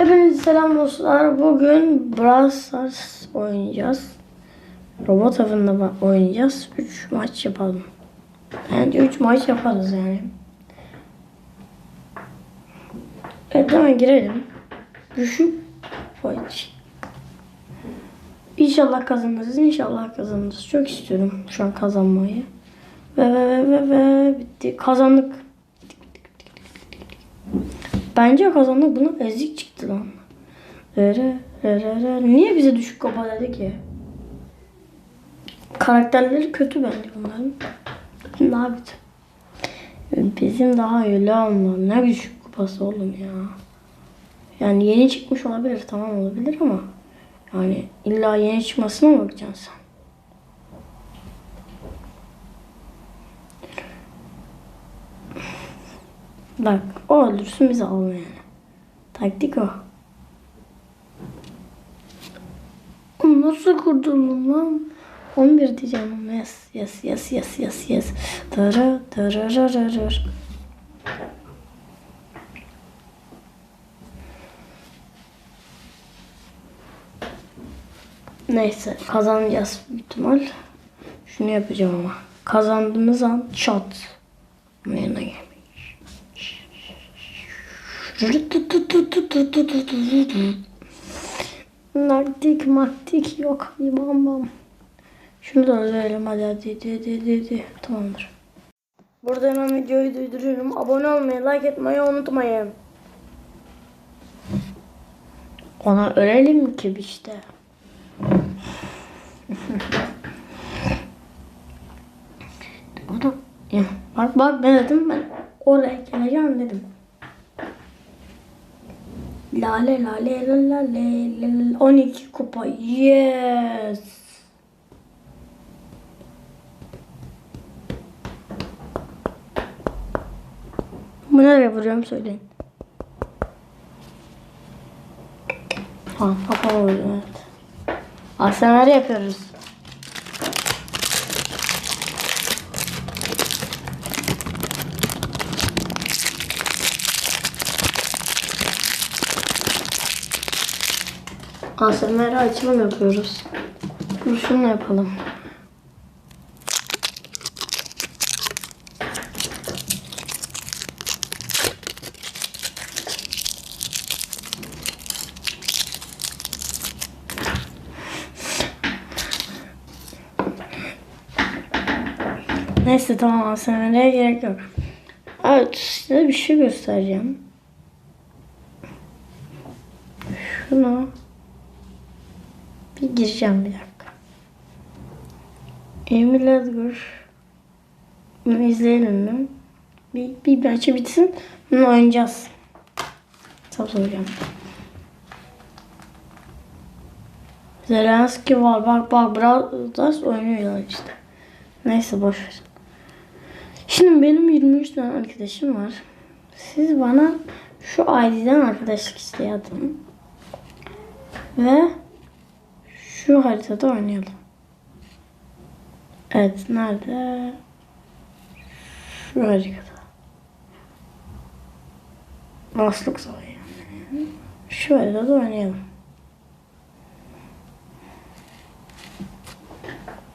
Hepinize selam dostlar. Bugün Brawl Stars oynayacağız. Robot avında oynayacağız. 3 maç yapalım. Bence 3 maç yaparız yani. Evet hemen girelim. Düşük maç. İnşallah kazanırız. İnşallah kazanırız. Çok istiyorum şu an kazanmayı. Ve ve ve ve bitti. Kazandık. Bence kazandık. Bunun ezik çıktı lan. Niye bize düşük kupa dedi ki? Karakterleri kötü bence bunların. Daha kötü. Bizim daha öyle ama ne düşük kupası oğlum ya. Yani yeni çıkmış olabilir tamam olabilir ama yani illa yeni çıkmasına mı bakacaksın sen? Bak o öldürsün bizi alalım yani. Taktik o. Nasıl kurtuldum lan? 11 diyeceğim. Yes, yes, yes, yes, yes, yes. Dara, dara, dara, dara. Neyse kazanacağız büyük ihtimal. Şunu yapacağım ama. Kazandığımız an çat. Naktik maktik yok. Bam bam. Şunu da öldürelim hadi hadi hadi hadi hadi, hadi. Tamamdır. Burada hemen videoyu durduruyorum. Abone olmayı, like etmeyi unutmayın. Ona ölelim ki işte. Adam, ya, bak bak ben dedim ben oraya geleceğim dedim. Lale lale lale lale 12 kupa yes. Bu nereye vuruyorum söyleyin. Ha kapalı evet. ASMR yapıyoruz. ASMR açılım yapıyoruz. Dur şunu yapalım. Neyse tamam ASMR'ye gerek yok. Evet size bir şey göstereceğim. Şunu bir gireceğim bir dakika. Emil Edgar. Bunu izleyelim mi? Bir, bir maçı bitsin. Bunu oynayacağız. Tam soracağım. Zelenski var. Bak bak Stars oynuyorlar işte. Neyse boş. Şimdi benim 23 tane arkadaşım var. Siz bana şu ID'den arkadaşlık isteyin. Ve şu haritada oynayalım. Evet nerede? Şu haritada. Baslık savaşı. yani. Şu haritada oynayalım.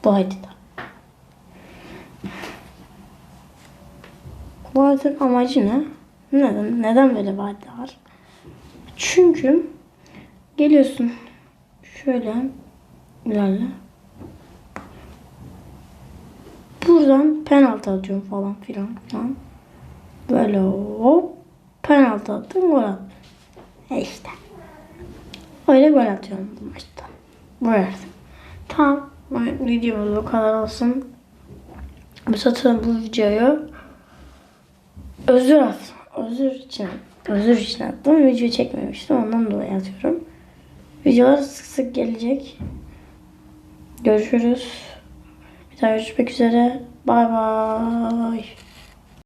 Bu haritada. Bu haritanın amacı ne? Neden? Neden böyle var? Çünkü geliyorsun şöyle ilerle. Buradan penaltı atıyorum falan filan filan. Böyle hop penaltı attım gol attım. E işte. Öyle gol atıyorum bu maçta. Verdim. Tamam. Videomuz bu kadar olsun. Bu satın bu videoyu özür attım. Özür için. Özür için attım. Video çekmemiştim. Ondan dolayı atıyorum. Videolar sık sık gelecek. Görüşürüz. Bir daha görüşmek üzere. Bay bay.